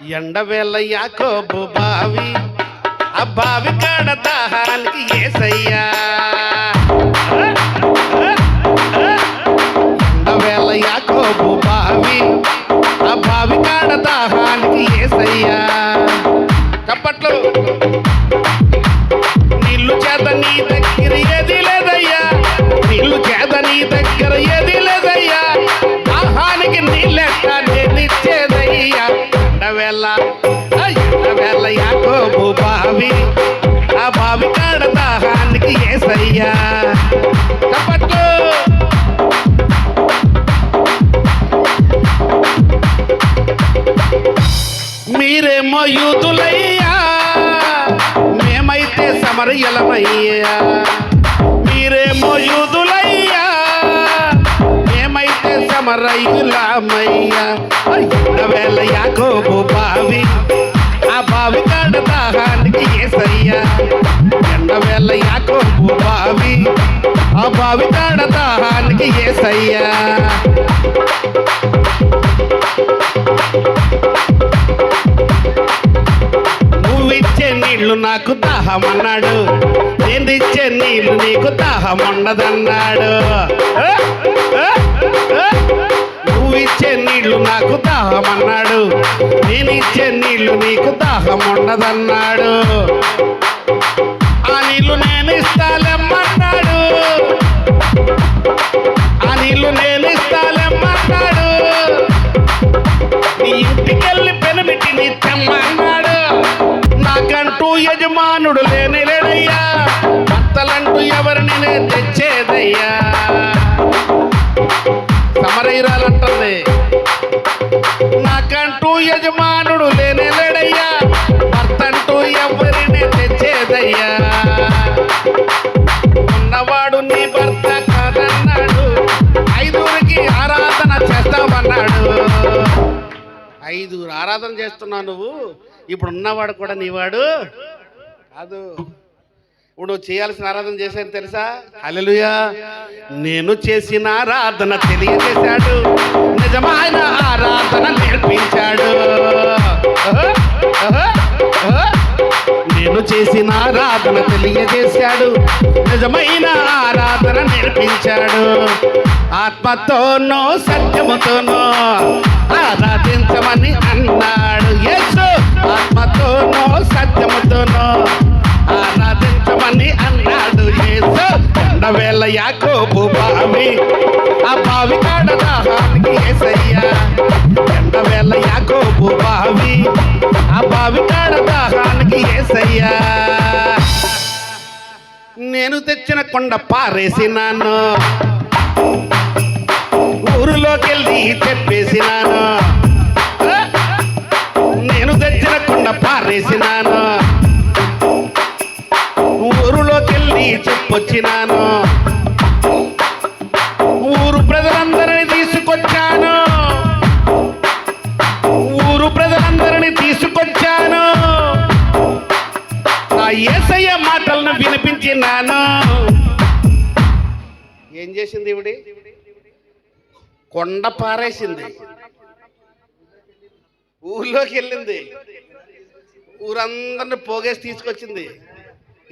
ఎండవేళ యాకోబు బావి ఆ బావి కాడ దాహానికి ఏసయ్యా. బావి ఆ బావి కాడ దాహానికి ఏసయ్యా చప్పట్లు మీరేమో యూతులయ్యా మేమైతే సమరయ్యలమయ్యా. మీరేమో యూదులయ్యా మేమైతే సమరయ్యులమయ్యా. వేళ యాకోబు బావి. ఆ బావి కాడ దాహానికి ఏసయ్యా. ఎండవేళ యాకోబు బావి. ఆ బావి కాడ దాహానికి ఏసయ్యా. నువ్విచ్చే నీళ్ళు నాకు దాహమన్నాడు. నేను ఇచ్చే నీళ్ళు నీకు దాహం ఉండదన్నాడు నువ్విచ్చే నీళ్ళు నాకు దాహం అన్నాడు నేను ఇచ్చే నీళ్ళు నీకు దాహం ఉండదన్నాడు ఆ నీళ్ళు నేను ఇస్తాలేమన్నాడు ఆ నీళ్ళు నేను ఇస్తాలేమన్నాడు నీ ఇంటికెళ్ళి పెనుమిటి నీ తెమ్మన్నాడు. నాకంటూ యజమానుడు లేని లేడయ్యా భర్తలంటూ ఎవరిని నేను తెచ్చేదయ్యా. మరైరాలంటుంది నాకంటూ యజమానుడు లేనే లేడయ్యా భర్తంటూ ఎవరిని తెచ్చేదయ్యా. ఉన్నవాడు నీ భర్త కాదన్నాడు ఐదుగురికి ఆరాధన చేస్తామన్నాడు. ఐదుగురు ఆరాధన చేస్తున్నావు నువ్వు ఇప్పుడు ఉన్నవాడు కూడా నీవాడు కాదు. ఇప్పుడు నువ్వు చేయాల్సిన ఆరాధన చేశాను తెలుసా? హల్లెలూయా. నేను చేసిన ఆరాధన తెలియజేశాడు. నిజమైన ఆరాధన నేర్పించాడు. నేను చేసిన ఆరాధన తెలియజేశాడు. నిజమైన ఆరాధన నేర్పించాడు. ఆత్మతోనో సత్యముతోనో ఆరాధించమని అన్నాడు. యేసు ఆత్మతో బావి ఆ బావి కాడ దాహానికి ఏసయ్యా. నేను తెచ్చిన కొండ పారేసినాను. ఊరిలోకెళ్ళి చెప్పేసినాను నేను తెచ్చిన కొండ పారేసినాను. ఊరిలోకెళ్ళి చెప్పొచ్చినాను. వినిపించినాను ఏం చేసింది ఇవిడి కొండ పారేసింది. ఊళ్ళోకి వెళ్ళింది. ఊరందరిని పోగేసి తీసుకొచ్చింది.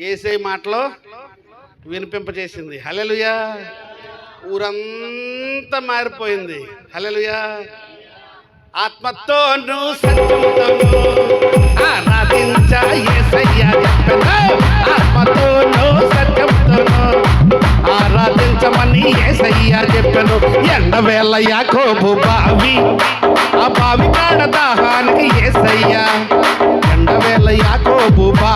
ఏసై మాటలో వినిపింపజేసింది. హలెలుయా ఊరంతా మారిపోయింది. హలెలుయా ఆత్మతోను సత్యముతోను. చేశాను ఎండవేళ యాకోబు బావి. ఆ బావి కాడ దాహానికి ఏసయ్యా. ఎండవేళ యాకోబు బావి